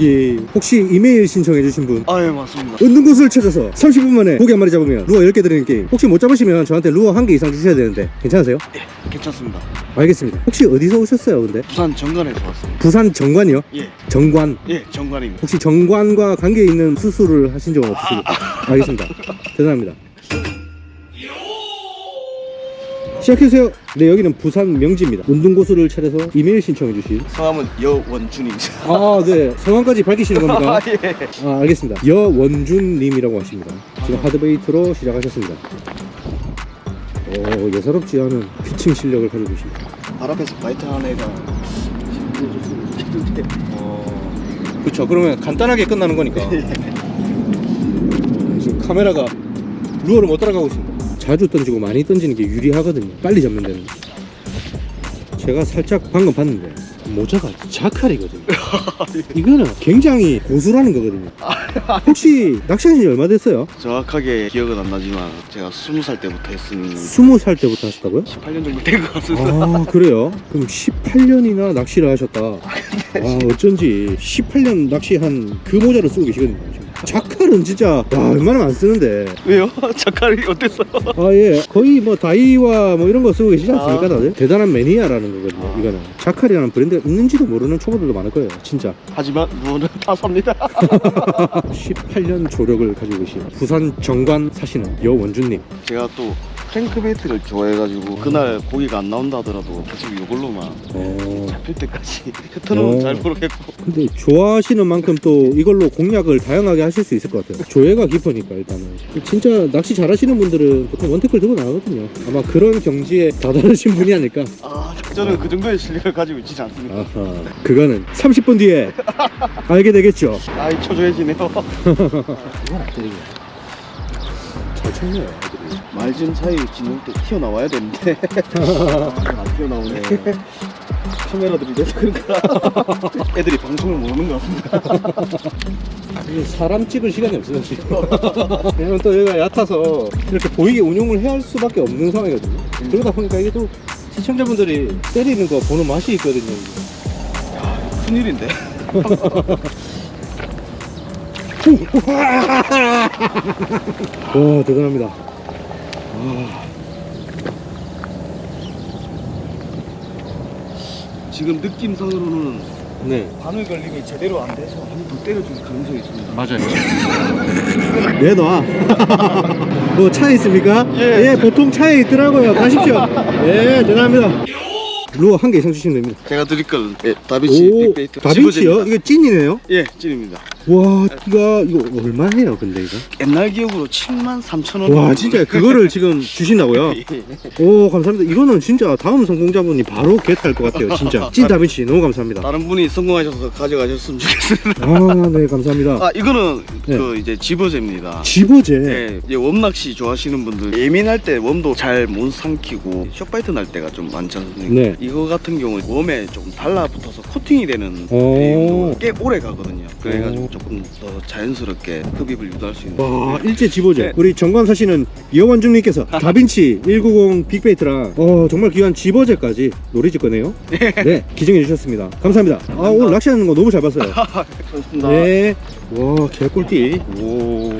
저기 혹시 이메일 신청해주신 분 아, 예, 맞습니다. 웃는 곳을 찾아서 30분 만에 고기 한 마리 잡으면 루어 10개 드리는 게임 혹시 못 잡으시면 저한테 루어 한 개 이상 주셔야 되는데 괜찮으세요? 괜찮습니다. 알겠습니다 혹시 어디서 오셨어요 근데? 부산 정관에서 왔습니다. 부산 정관이요? 예, 정관 예, 정관입니다. 혹시 정관과 관계 있는 수술을 하신 적은 없으시고 알겠습니다 대단합니다 시작해주세요. 네 여기는 부산 명지입니다. 운동고수를 차려서 이메일 신청해 주신 성함은 여원준입니다. 아네. 성함까지 밝히시는 겁니까? 아, 예. 아 알겠습니다. 여원준님이라고 하십니다. 지금 하드베이트로 시작하셨습니다. 오 예사롭지 않은 피칭 실력을 가지고 계십니다. 발 앞에서 바이트 하는 애가 힘들었는데. 어 그렇죠 그러면 간단하게 끝나는 거니까. 지금 카메라가 루어를 못 따라가고 있습니다 자주 던지고 많이 던지는 게 유리하거든요 빨리 잡는 데는 제가 살짝 방금 봤는데 모자가 자칼이거든요 이거는 굉장히 고수라는 거거든요 혹시 낚시하신 지 얼마 됐어요? 정확하게 기억은 안 나지만 제가 스무 살 때부터 했으니 스무 살 때부터 하셨다고요? 18년 정도 된 것 같습니다. 아 그래요? 그럼 18년이나 낚시를 하셨다 아 어쩐지 18년 낚시한 그 모자를 쓰고 계시거든요. 자칼은 진짜 와 웬만하면 안 쓰는데 왜요? 작가이 어땠어요? 아 예 거의 뭐 다이와 뭐 이런 거 쓰고 계시지 않습니까 아. 다들? 대단한 매니아라는 거거든요 아. 이거는 자칼이라는 브랜드가 있는지도 모르는 초보들도 많을 거예요 진짜 하지만 누구는 다 삽니다. 18년 조력을 가지고 계신 부산 정관 사시는 여원준님 제가 또 크랭크베이트를 좋아해가지고 그날 고기가 안 나온다 하더라도 계속 이걸로만 어 잡힐 때까지 패턴은 어. 잘 모르겠고 근데 좋아하시는 만큼 또 이걸로 공략을 다양하게 하실 수 있을 것 같아요. 조예가 깊으니까 일단은. 진짜 낚시 잘하시는 분들은 보통 원태클 들고 나가거든요. 아마 그런 경지에 다다르신 분이 아닐까. 아 저는 그 정도의 실력을 가지고 있지 않습니다. 아하. 그거는 30분 뒤에 알게 되겠죠. 아이 초조해지네요. 이건 앞들이잘 쳤네요, 애들이. 말진 사이 진영 때 튀어나와야 되는데 아, 안 튀어나오네. 카메라들이 돼서 그런가 애들이 방송을 모르는 것 같습니다. 사람 찍을 시간이 없어요, 지금. 왜냐면 또 얘가 얕아서 이렇게 보이게 운용을 해야 할 수밖에 없는 상황이거든요. 그러다 보니까 이게 또 시청자분들이 때리는 거 보는 맛이 있거든요. 이게. 큰일인데. 와 대단합니다. 지금 느낌상으로는 네. 바늘 걸림이 제대로 안 돼서 한번더 때려줄 가능성이 있습니다. 맞아요. 내놔. 뭐 차에 있습니까? 예. 보통 차에 있더라고요. 가십시오. 예, 대단합니다. 루어 한 개 이상 주시면 됩니다. 제가 드릴 건 예, 다비치 오, 빅베이트 다빈치요? 이거 찐이네요? 예, 찐입니다. 와, 이거, 이거 얼마 해요, 근데 이거? 옛날 기억으로 7만 3천 원. 와, 진짜 그거를 지금 주신다고요? 오, 감사합니다. 이거는 진짜 다음 성공자분이 바로 개탈 것 같아요, 진짜. 찐 다빈치, 너무 감사합니다. 다른 분이 성공하셔서 가져가셨으면 좋겠습니다. 아, 네, 감사합니다. 아, 이거는 네. 그 이제 집어제입니다. 집어제. 예, 이제 웜낚시 좋아하시는 분들 예민할 때 웜도 잘 못 삼키고 쇼파이트 날 때가 좀 많지 않습니까? 네. 이거 같은 경우는 웜에 조금 달라붙어서 코팅이 되는 오. 베이브가 꽤 오래 가거든요. 그래가지고 오. 조금 더 자연스럽게 흡입을 유도할 수 있는. 와 일제 집어제 네. 우리 정관 사시는 여원중님께서 다빈치 190 빅베이트랑 어 정말 귀한 집어제까지 노리질 거네요. 네. 기증해 주셨습니다. 감사합니다. 아 오늘 낚시하는 거 너무 잘 봤어요. 좋습니다. 네와 개꿀띠. 오.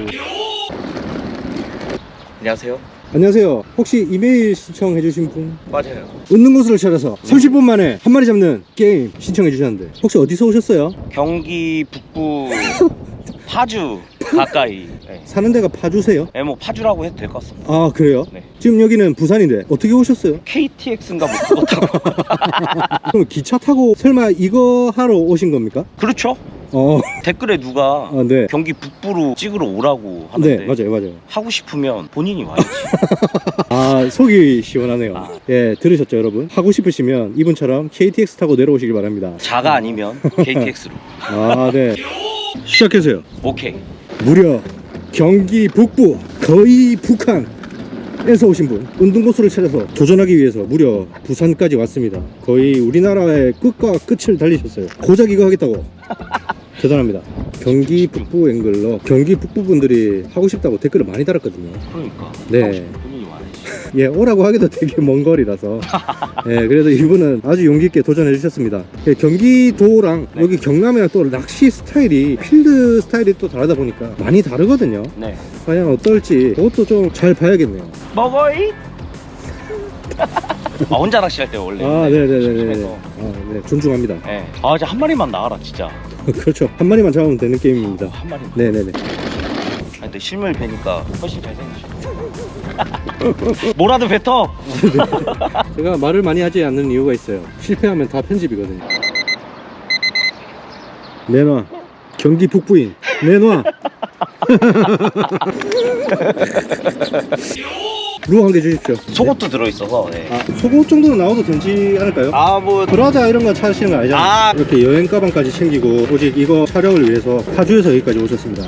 안녕하세요. 안녕하세요 혹시 이메일 신청해 주신 분 맞아요. 웃는 곳을 찾아서 30분 만에 한 마리 잡는 게임 신청해 주셨는데 혹시 어디서 오셨어요? 경기 북부 파주 가까이. 네. 사는 데가 파주세요? 네, 뭐 파주라고 해도 될 것 같습니다. 아 그래요? 네. 지금 여기는 부산인데 어떻게 오셨어요? KTX인가 뭐 그거 타고. 그럼 기차 타고 설마 이거 하러 오신 겁니까? 그렇죠. 어, 댓글에 누가 아, 네. 경기 북부로 찍으러 오라고 하는데 네, 맞아요, 맞아요. 하고 싶으면 본인이 와야지. 아, 속이 시원하네요. 아. 예, 들으셨죠, 여러분? 하고 싶으시면 이분처럼 KTX 타고 내려오시길 바랍니다. 자가 아니면 KTX로. 아, 네. 시작해주세요. 오케이. 무려 경기 북부, 거의 북한 에서 오신 분, 운동고수를 찾아서 도전하기 위해서 무려 부산까지 왔습니다. 거의 우리나라의 끝과 끝을 달리셨어요. 고작 이거 하겠다고. 대단합니다. 경기 북부 앵글러, 경기 북부 분들이 하고 싶다고 댓글을 많이 달았거든요. 그러니까. 네. 하고. 예, 오라고 하기도 되게 먼 거리라서. 예, 그래도 이분은 아주 용기 있게 도전해 주셨습니다. 예, 경기도랑 네. 여기 경남이랑 또 낚시 스타일이 필드 스타일이 또 다르다 보니까 많이 다르거든요. 네. 과연 어떨지 그것도 좀 잘 봐야겠네요. 먹어이. 아 혼자 낚시할 때 원래. 아, 네네네네. 심심해서. 아, 네, 존중합니다. 네. 아 이제 한 마리만 나와라 진짜. 그렇죠. 한 마리만 잡으면 되는 게임입니다. 한 마리만. 네네네. 아, 근데 실물 뵈니까 훨씬 잘생기죠. 뭐라도 뱉어. 제가 말을 많이 하지 않는 이유가 있어요. 실패하면 다 편집이거든요. 내놔. 경기 북부인. 내놔. 루한개 주십시오. 속옷도 들어있어서. 네. 아, 속옷 정도는 나와도 되지 않을까요? 아뭐 브라자 이런 거 찾으시는 거 아니잖아요. 아. 이렇게 여행 가방까지 챙기고 오직 이거 촬영을 위해서 파주에서 여기까지 오셨습니다.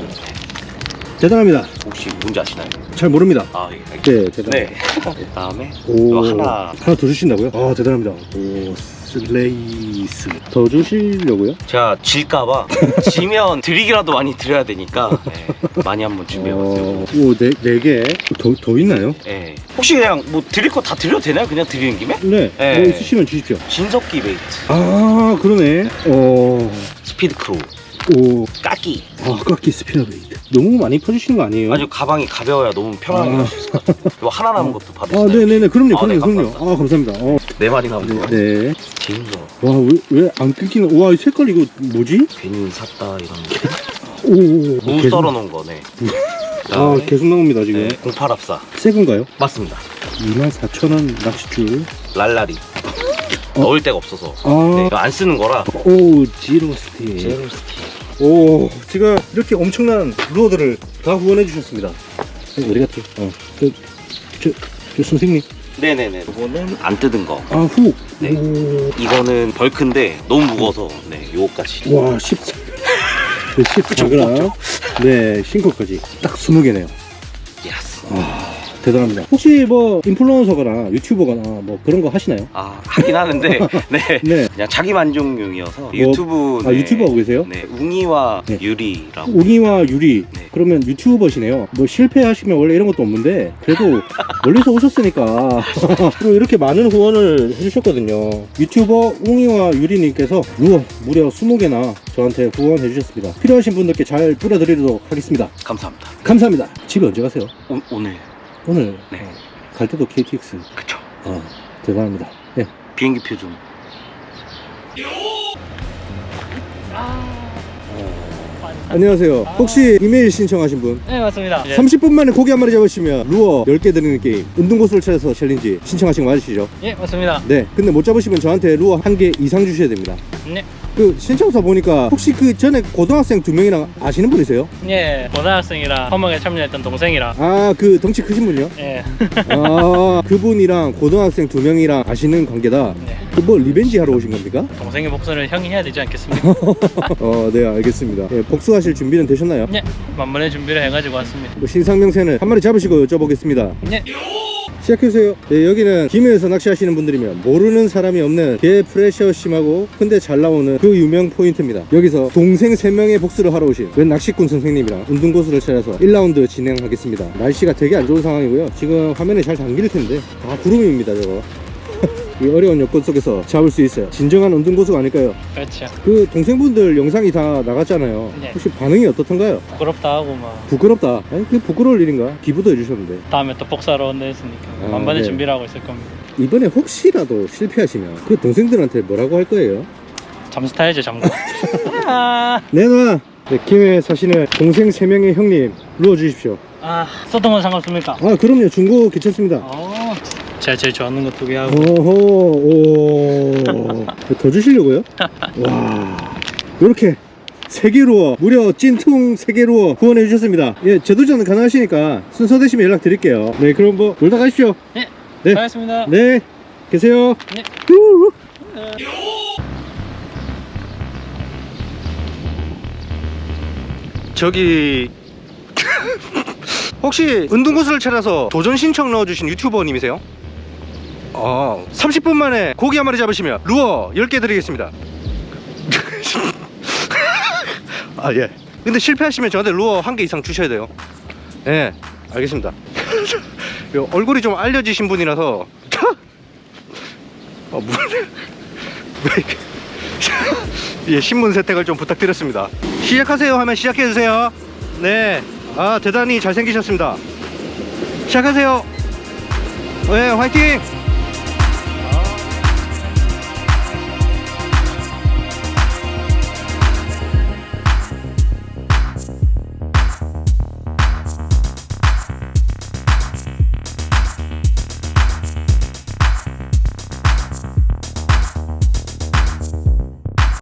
대단합니다. 혹시 뭔지 아시나요? 잘 모릅니다. 아 예. 네, 대단. 네. 그 다음에 오, 이거 하나 하나 더 주신다고요? 아, 대단합니다. 오, 슬레이스. 더 주시려고요? 제가 질까봐 지면 드리기라도 많이 드려야 되니까 네, 많이 한번 준비해봤어요. 어, 오, 네, 네 개. 더, 더 있나요? 네. 혹시 그냥 뭐 드릴 거 다 드려도 되나요? 그냥 드리는 김에? 네. 네. 뭐 있으시면 주십시오. 진석기 베이트, 아, 그러네. 어, 스피드 크로우, 오, 까끼. 아, 깎기 스피너베이트. 너무 많이 퍼주시는 거 아니에요? 아주 가방이 가벼워야 너무 편하게 아. 할수 있을 것 같아요. 이거 하나 남은 것도 아, 받으시나요? 네네네. 그럼요, 아, 그럼요, 네, 그럼요. 감사합니다. 아, 감사합니다. 어, 네 마리 남은 거. 네. 진서 와, 왜, 왜 안 끊기는, 와, 이 색깔 이거 뭐지? 괜히 샀다 이런 오, 오, 오. 무 계속- 썰어 놓은 거네. 아, 계속 나옵니다, 지금. 네, 08합사 새 건가요? 맞습니다. 24,000원 낚싯줄. 랄라리 넣을 데가 없어서 아, 네, 이거 안 쓰는 거라 오, 지로 스틱. 제로스티 오, 제가 이렇게 엄청난 루어들을 다 후원해 주셨습니다. 어, 어디 갔지? 어, 저, 저, 저 선생님. 네네네 이거는 안 뜯은 거 아, 후. 네. 오, 이거는 벌크인데 너무 무거워서 네 요거까지 와, 14. 14g. 네, 싱커까지. 딱 20개네요. 예스 아, 대단합니다. 혹시 뭐, 인플루언서거나 유튜버거나 뭐 그런 거 하시나요? 아 하긴 하는데 네 네. 그냥 자기 만족용이어서 유튜브 아, 유튜버 하고 계세요? 네 웅이와 네. 유리라고 웅이와 유리. 네. 그러면 유튜버시네요. 뭐 실패하시면 원래 이런 것도 없는데 그래도 멀리서 오셨으니까 그리고 이렇게 많은 후원을 해주셨거든요. 유튜버 웅이와 유리님께서 루어 무려 20개나 저한테 후원해 주셨습니다. 필요하신 분들께 잘 뿌려드리도록 하겠습니다. 감사합니다 감사합니다. 집에 언제 가세요? 오, 오늘 오늘 네. 어, 갈 때도 KTX. 그쵸 아, 대단합니다. 네. 비행기표 좀 안녕하세요. 혹시 이메일 신청하신 분? 네 맞습니다. 30분 만에 고기 한 마리 잡으시면 루어 10개 드리는 게임 운동고수를 찾아서 챌린지 신청하신 거 맞으시죠? 예 맞습니다. 네 근데 못 잡으시면 저한테 루어 한 개 이상 주셔야 됩니다 네. 그 신청서 보니까 혹시 그 전에 고등학생 두 명이랑 아시는 분이세요? 예 고등학생이랑 허먹에 참여했던 동생이랑 아그 덩치 크신 분이요? 예. 아 그분이랑 고등학생 두 명이랑 아시는 관계다 네. 그뭐 리벤지 하러 오신 겁니까? 동생의 복수를 형이 해야 되지 않겠습니까? 어 네 알겠습니다 예, 복수하실 준비는 되셨나요? 예 만번에 준비를 해가지고 왔습니다. 뭐 신상명세는 한 마리 잡으시고 여쭤보겠습니다 예. 시작해주세요. 네, 여기는 김해에서 낚시하시는 분들이면 모르는 사람이 없는 개 프레셔 심하고 근데 잘 나오는 그 유명 포인트입니다. 여기서 동생 3명의 복수를 하러 오신 웬 낚시꾼 선생님이랑 운동고수를 찾아서 1라운드 진행하겠습니다. 날씨가 되게 안 좋은 상황이고요. 지금 화면에 잘 담길 텐데 다 구름입니다 저거 이 어려운 여건 속에서 잡을 수 있어요 진정한 운동고수가 아닐까요 그렇죠. 그 동생분들 영상이 다 나갔잖아요 네. 혹시 반응이 어떻던가요? 부끄럽다 하고 막 부끄럽다 아니 그게 부끄러울 일인가 기부도 해주셨는데 다음에 또 복사로 온다 했으니까 아, 만번에 네. 준비를 하고 있을 겁니다. 이번에 혹시라도 실패하시면 그 동생들한테 뭐라고 할 거예요? 잠수 타야죠 잠수. 아, 내놔! 네, 김해 사시는 동생 3명의 형님 누워주십시오 아 소통은 상관없습니까? 아 그럼요 중고 괜찮습니다 어. 제가 제일 좋아하는 거두개 하고 오호 오더 주시려고요? 와 요렇게 세개로 무려 찐통 세개로 후원해 주셨습니다 예 재도전은 가능하시니까 순서 되시면 연락 드릴게요 네 그럼 뭐 놀다 가십시오 네. 네. 수고하셨습니다. 네 계세요 네. 저기 혹시 운동구슬을 찾아서 도전 신청 넣어주신 유튜버님이세요? 아 30분 만에 고기 한 마리 잡으시면 루어 10개 드리겠습니다 아 예 근데 실패하시면 저한테 루어 한 개 이상 주셔야 돼요 예 알겠습니다 요 얼굴이 좀 알려지신 분이라서 어, 뭐, 왜 이렇게 예, 신문 세택을 좀 부탁드렸습니다. 시작하세요 하면 시작해 주세요. 네, 아 대단히 잘생기셨습니다. 시작하세요. 네, 화이팅!